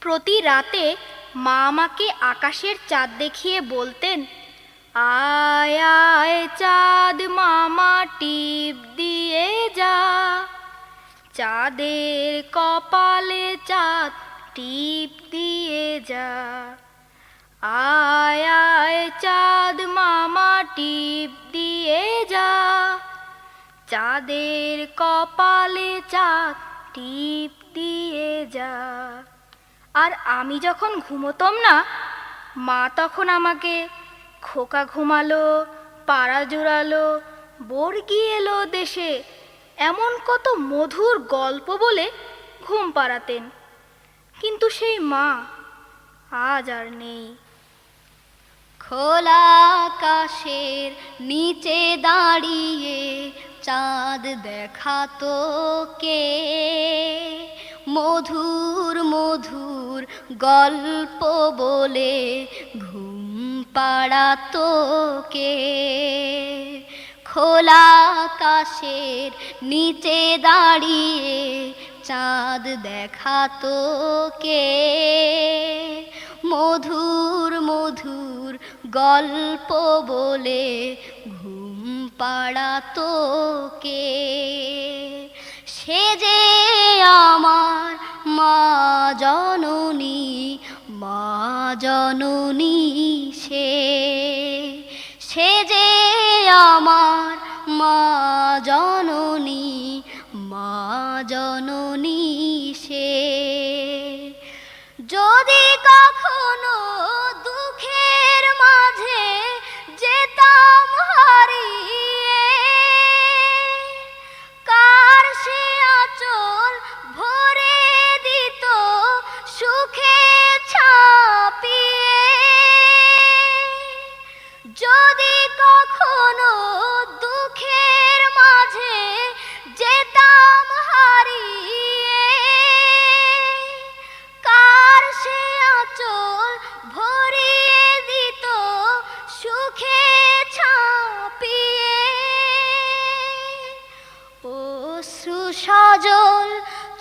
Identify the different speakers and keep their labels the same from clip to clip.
Speaker 1: প্রতি রাতে মা আমাকে আকাশের চাঁদ দেখিয়ে বলতেন, আয় আয় চাঁদ মামা, টিপ দিয়ে যা। চাঁদের কপালে চাঁদ, টিপ দিয়ে যা। আয় আয় চাঁদ মামা, টিপ দিয়ে যা। চাঁদের কপালে চাঁদ, টিপ দিয়ে যা। আর আমি যখন ঘুমোতাম না, মা তখন আমাকে খোকা ঘুমালো, পাড়া জোড়ালো, বর্গি এলো দেশে, এমন কত মধুর গল্প বলে ঘুম পাড়াতেন। কিন্তু সেই মা আজ আর নেই।
Speaker 2: খোলা আকাশের নিচে দাঁড়িয়ে চাঁদ দেখাতো কে? মধুর মধুর গল্প বলে ঘুম পাড়াতো কে? খোলা আকাশের নিচে দাঁড়িয়ে চাঁদ দেখাতো কে? মধুর মধুর গল্প বলে ঘুম পাড়াতো কে? সে আমার মা জননী মা জননী সে। সে যে আমার মা জননী যদি কখনো দুঃখের মাঝে যেতাম হারিয়ে, কার সে আচল ভরিয়ে দিত সুখে ছাপিয়ে? অশ্রু সজল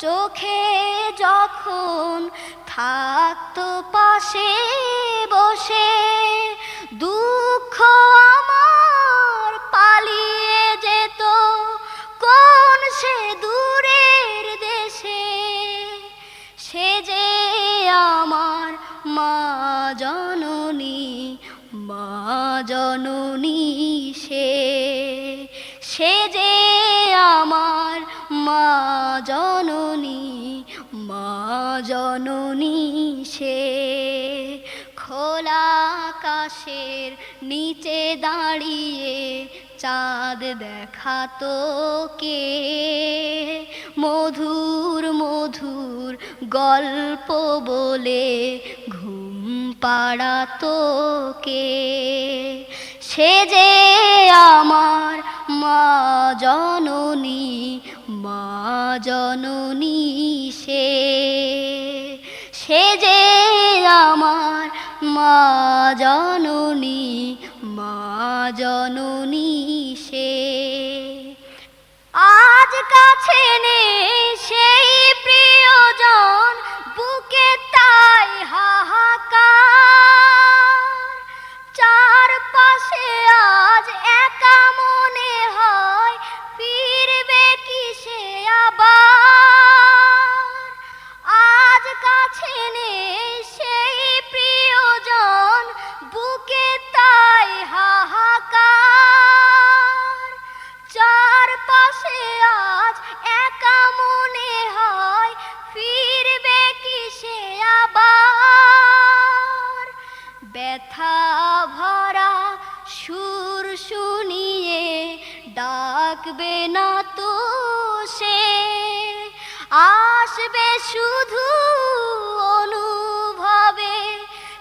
Speaker 2: চোখে যখন থাকতো পাশে বসে দুঃখ আমার পালিয়ে যেত। কোন সে দূরের দেশে? সে যে আমার মা জননী মা জননী সে। সে যে আমার মা জননী মা জননী সে। খোলা আকাশের নিচে দাঁড়িয়ে চাঁদ দেখাতো কে মধুর মধুর গল্প বলে ঘুম পাড়াতো কে সে যে আমার মা জননী মা জননী সে। সে যে আমার মা জননী মা জননী সে। আজ কাছে নেই সেই প্রিয়জন, বুকে তাই হাহাকার। চার পাশে আজ একা মনে হয়, ফিরবে কি সে আবার? আজ কাছে নেই ডাকবে না তো সে। আসবে শুধু অনুভবে,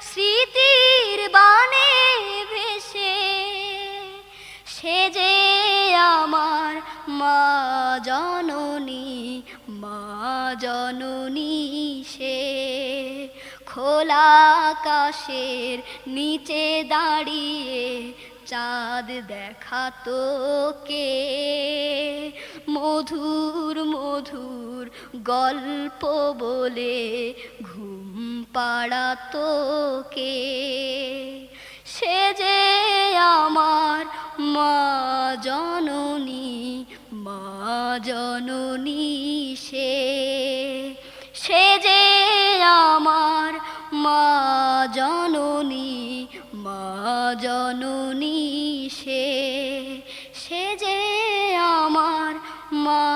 Speaker 2: স্মৃতির বানে ভেসে। সে যে আমার মা জননী মা জননী সে। খোলা আকাশের নিচে দাঁড়িয়ে চাঁদ দেখাতো কে মধুর মধুর গল্প বলে ঘুম পাড়াতোকে সে যে আমার মা জননী মা জননী সে। সে যে আমার মা জননী জননী সে সে যে আমার মা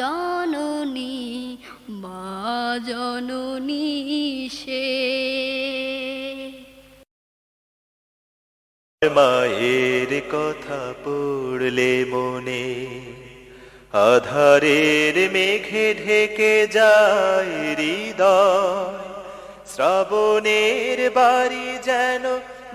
Speaker 2: জননী মা জননী সে।
Speaker 3: মায়ের কথা পড়লে মনে, আধারের মেঘে ঢেকে যায় হৃদয়, শ্রাবণের বাড়ি যেন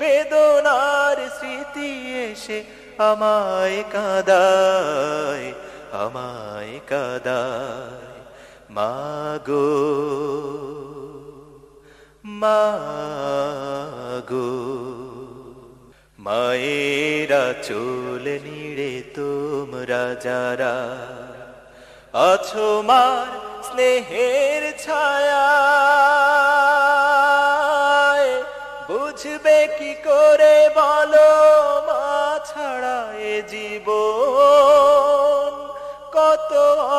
Speaker 3: বেদনার স্মৃতি এসে আমায় কাদায় আমায় কাদায়। মাগো মাগো মায়েরা চোল নিড়ে তোমরা যারা আছো মার স্নেহের ছায়া বুঝবে বলো, মা ছাড়া এ জীবন কত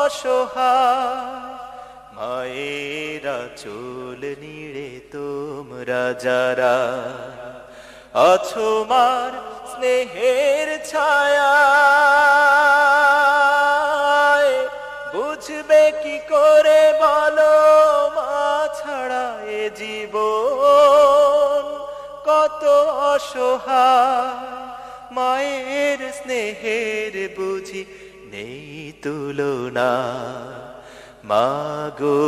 Speaker 3: অসহায়। মায়েরা চুল নিড়ে তোমরা যারা আছো মার স্নেহের ছায়া বুঝবে কি করে বলো, মা ছাড়া এ জীবন অসহায় মায়ের স্নেহের বুঝি নেই তুলনা। মাগো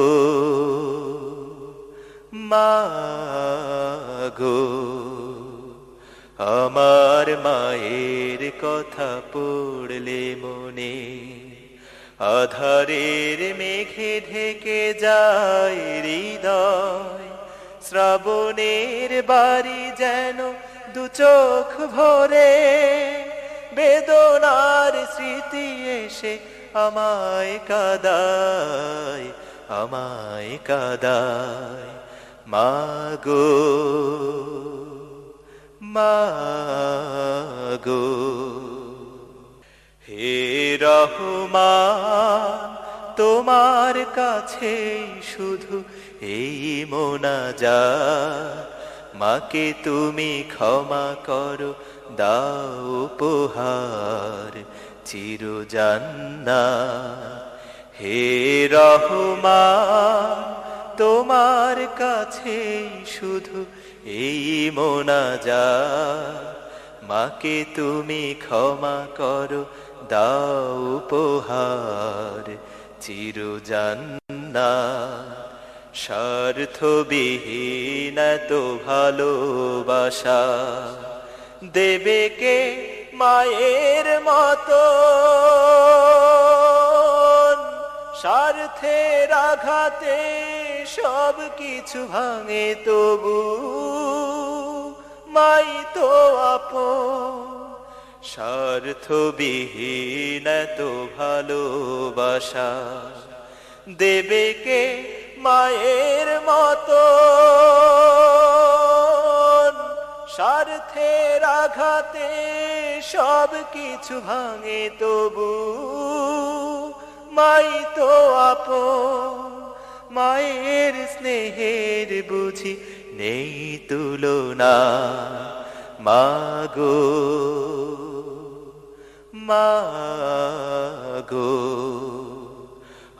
Speaker 3: মাগো, আমার মায়ের কথা পড়লে মনে আধারের মেঘে ঢেকে যায় হৃদয়। শ্রাবণের বাড়ি যেন দু চোখ ভরে বেদনার স্মৃতি এসে আমায় কাদায় আমায় কাদায়। মাগো মাগো হে রহমান, তোমার কাছে শুধু এই মোনা মোনাজা মাকে তুমি ক্ষমা করো, দাও উপহার চিরজান্না হে রহমান, তোমার কাছে শুধু এই মোনাজা মাকে তুমি ক্ষমা করো, দাও উপহার চিরজান্না স্বার্থবিহীন তো ভালোবাসা। দেবে কে মায়ের মতো স্বার্থের আঘাতে সব কিছু ভাঙে তবু। মাই তো আপন। স্বার্থবিহীন তো ভালোবাসা। দেবে কে মায়ের মতো। স্বার্থের আঘাতে সব কিছু ভাঙে তবু। মাই তো আপ মায়ের স্নেহের বুঝি নেই তুলনা। মাগো মাগো।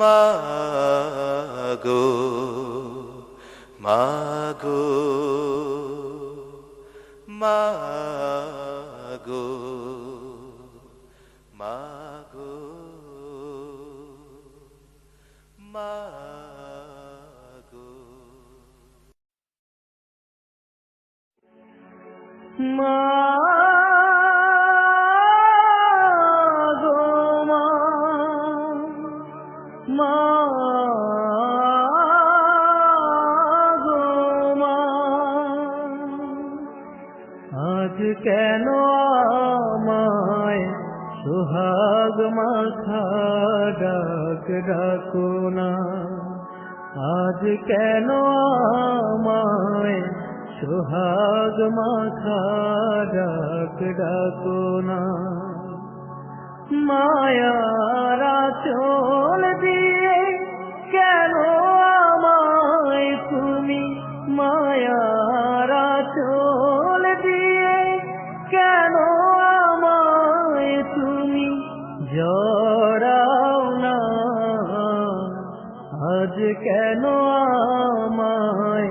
Speaker 3: মাগো মাগো মাগো মাগো মাগো।
Speaker 4: মাগো কেন আমায়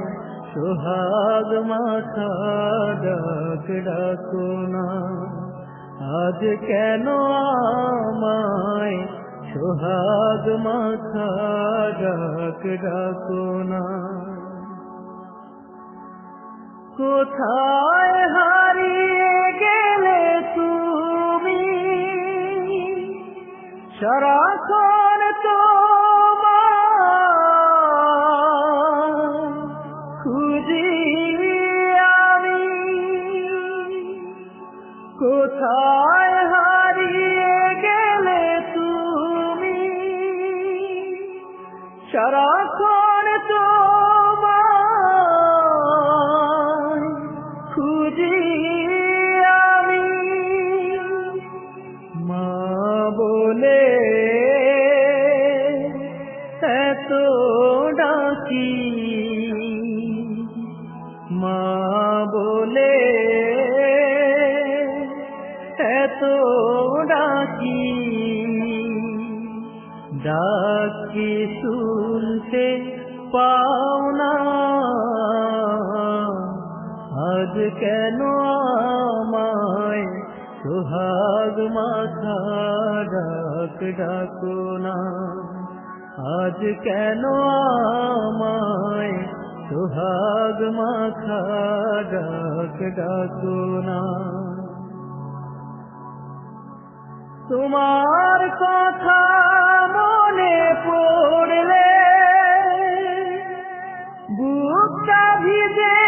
Speaker 4: সোহাগ মাথা ডাক ডাকো না? আজ কেন আমায় সোহাগ মাথা ডাক ডাকো না? কোথায় হারিয়ে গেলে তুমি? সারাক্ষণ তোমার ডাকি ডাকি শুনতে পাও না? আজ কেন আমায় সোহাগ মাথা ডাক ডাকো না? আজ কেন আমায় সোহাগ মাথা ডাক ডাকো না? তোমার কথা মনে পড়লে বুকটা ভিজে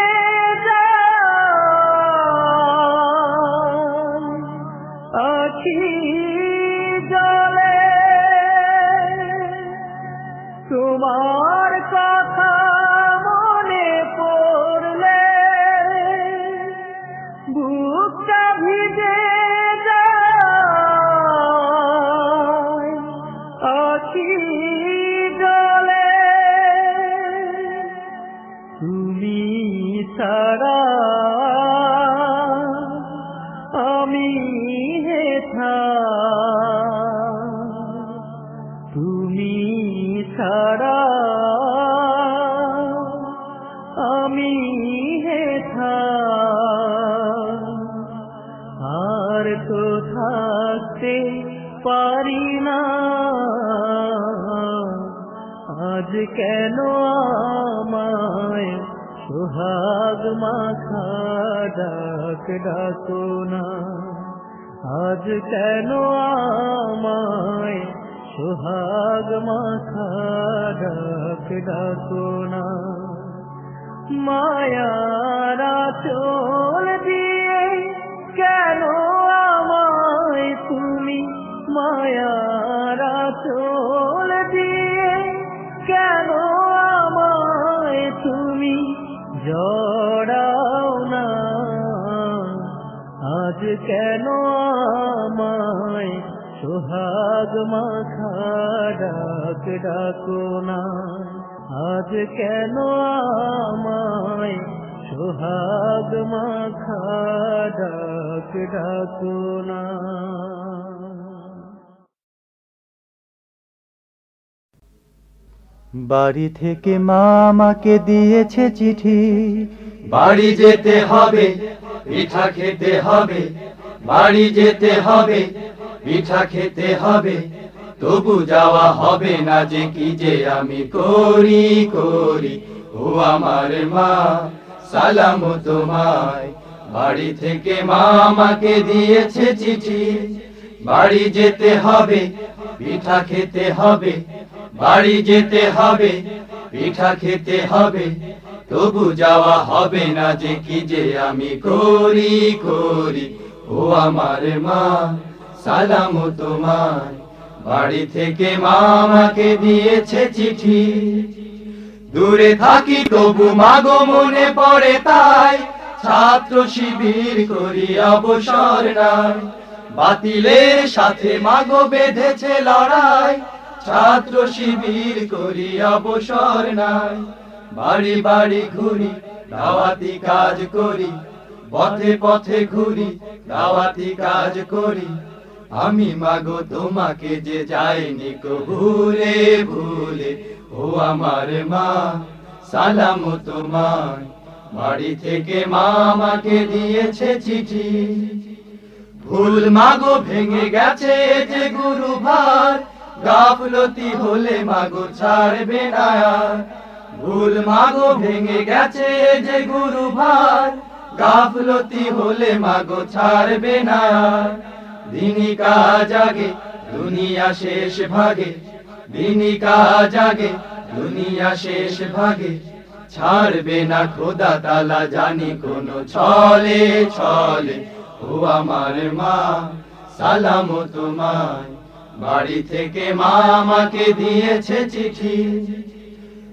Speaker 4: ছাড়া আমি হেথা আর তো থাকতে পারি না। আজ কেন আমায় সোহাগ মাখা ডাক ডাকো না? আজ কেন আমায় সোহাগ মাখা ডাক ডাকো না মায়ারা চোল দিয়ে কেন আমায় তুমি মায়ারা চোল দিয়ে কেন আমায় তুমি জড়াও না আজ কেন আমায় সোহাগ মাখা ডাক ডাকো না। আজ কেন আমায় সোহাগ মাখা ডাক ডাকো না?
Speaker 5: বাড়ি থেকে মা আমাকে দিয়েছে চিঠি।
Speaker 6: বাড়ি যেতে হবে পিঠা খেতে হবে। বাড়ি যেতে হবে, পিঠা খেতে হবে, তবু যাওয়া হবে না যে কি যে আমি করি করি। ও আমার মা, সালাম তোমায়। বাড়ি থেকে মা আমাকে দিয়েছে চিঠি। বাড়ি যেতে হবে, পিঠা খেতে হবে, বাড়ি যেতে হবে, পিঠা খেতে হবে, তবু যাওয়া হবে না যে কি যে আমি করি করি। ও আমার মা, সালাম তোমায়। বাড়ি থেকে মা আমাকে দিয়েছে চিঠি। দূরে থাকি তবু মাগো মনে পড়ে তাই। ছাত্র শিবির করি অবসর নাই। বাতিলের সাথে মাগো বেঁধেছে লড়াই। ছাত্র শিবির করি অবসর নাই। বাড়ি বাড়ি ঘুরি, দাওয়াতি কাজ করি। পথে পথে ঘুরি, দাওয়াতি কাজ করি। আমি মাগো তোমাকে যে যাইনি ভুলে ভুলে, ও আমার মা, সালাম তোমায়। বাড়ি থেকে মা আমাকে দিয়েছে চিঠি। ভুল মাগো ভেঙে গেছে যে গুরু ভার, গাফলতি হলে মাগো ছাড়বে না ভুল মাগো ভেঙে গেছে যে গুরু ভার গাফলতি হলে মাগো ছাড়বে না। দিনই কাজ আগে দুনিয়া শেষ ভাগে। দিনই কাজ আগে দুনিয়া শেষ ভাগে। ছাড়বে না খোদা তালা, জানি কোন ছলে ছলে। ও আমার মা, সালাম তোমায়। বাড়ি থেকে মা আমাকে দিয়েছে চিঠি।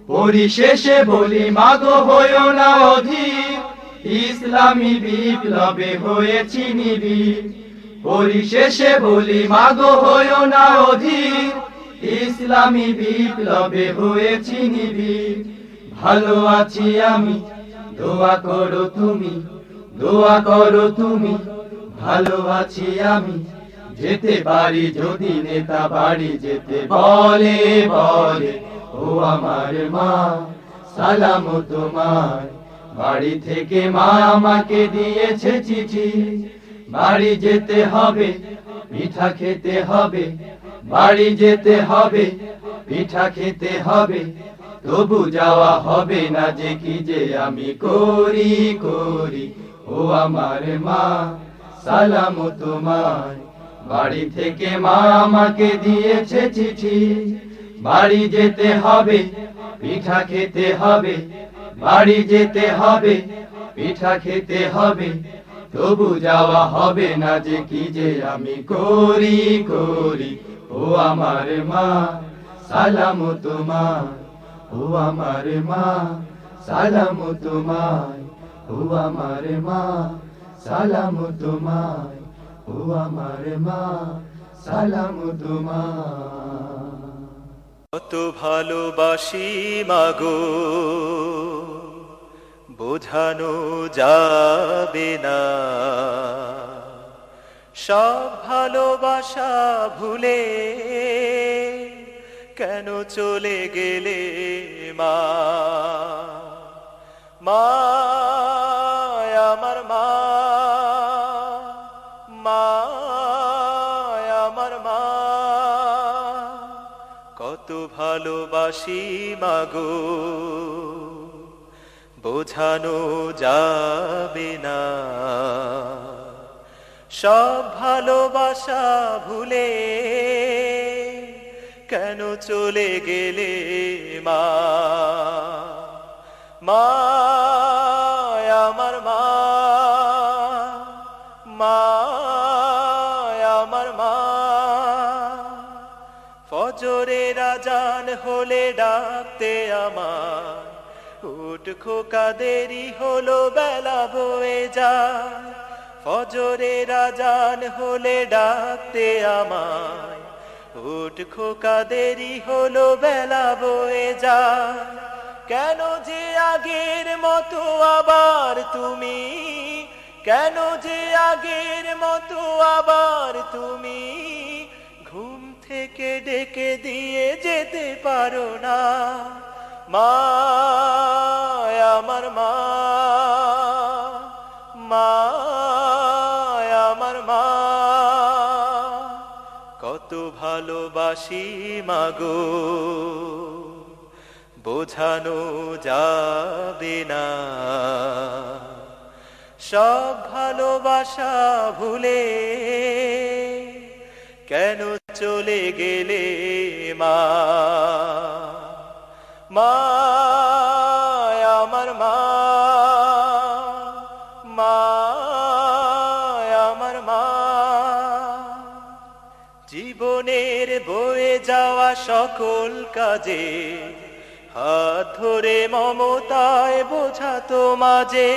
Speaker 6: পরিশেষে বলি, মাগো হইও না অধীর। ইসলামী বিপ্লবে হয়েছি নিবিড় পরিশেষে বলি, মাগো হইও না অধীর। ইসলামী বিপ্লবে হয়েছি নিবিড় ভালো আছি আমি, দোয়া করো তুমি, দোয়া করো তুমি। ভালো আছি আমি, যেতে পারি যদি নেতা বাড়ি যেতে বলে বলে, ও আমার মা, সালাম তোমার বাড়ি থেকে মা আমাকে দিয়েছে চিঠি। বাড়ি যেতে হবে, পিঠা খেতে হবে, বাড়ি যেতে হবে, পিঠা খেতে হবে, তবু যাওয়া হবে না যে কি যে আমি করি করি। ও আমার মা, সালাম তোমার বাড়ি থেকে মা আমাকে দিয়েছে চিঠি। বাড়ি যেতে হবে, পিঠা খেতে হবে বাড়ি যেতে হবে, পিঠা খেতে হবে, তবু যাওয়া হবে না যে কি যে আমি করি করি। ও আমার মা, সালাম তোমার ও আমার মা, সালাম তোমায়। ও আমার মা, সালাম তোমায়। ও আমার মা, সালাম তোমায়।
Speaker 3: কত ভালোবাসি মাগো। বোঝানো যাবে না। সব ভালোবাসা ভুলে কেন চলে গেলে মা? মা, আমার মা মা, আমার মা। কত ভালোবাসি মাগো বোঝানো যাবে না। সব ভালোবাসা ভুলে কেন চলে গেলে মা? মা, আমার মা মা, আমার মা। ফজরের আজান হলে ডাকতে আমার উঠ খোকা দেরি হলো বেলা বয়ে যায়। ফজরের আজান হলে ডাকতে আমায়। উঠ খোকা দেরি হলো বেলা বয়ে যায়। কেন যে আগের মতো আবার তুমি? কেন যে আগের মতো আবার তুমি? ঘুম থেকে ডেকে দিয়ে যেতে পারো না। মা আমার মা মা আমার মা। কত ভালোবাসি মাগো, বোঝানো যাবে না। সব ভালোবাসা ভুলে কেন চলে গেলে মা? মা জীবনের বয়ে যাওয়া সকল কাজে হাত ধরে মমতায় বোঝাতো মাঝে,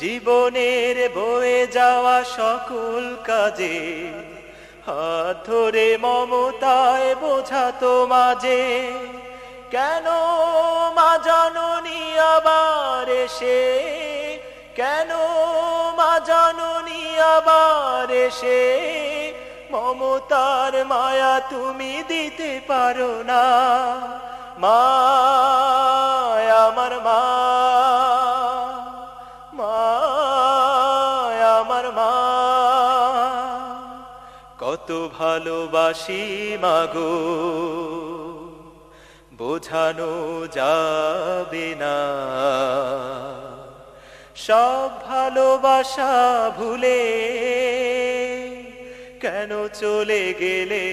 Speaker 3: জীবনের বয়ে যাওয়া সকল কাজে হাত ধরে মমতায় বোঝাতো মাঝে, কেন মা জননী আবার এসে, কেন মা জননী আবার এসে মমতার মায়া তুমি দিতে পারো না। মা আমার মা আমার মা। কত ভালোবাসি মাগো, বোঝানো যাবে না। সব ভালোবাসা ভুলে কেন চলে গেলে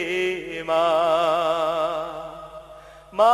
Speaker 3: মা? মা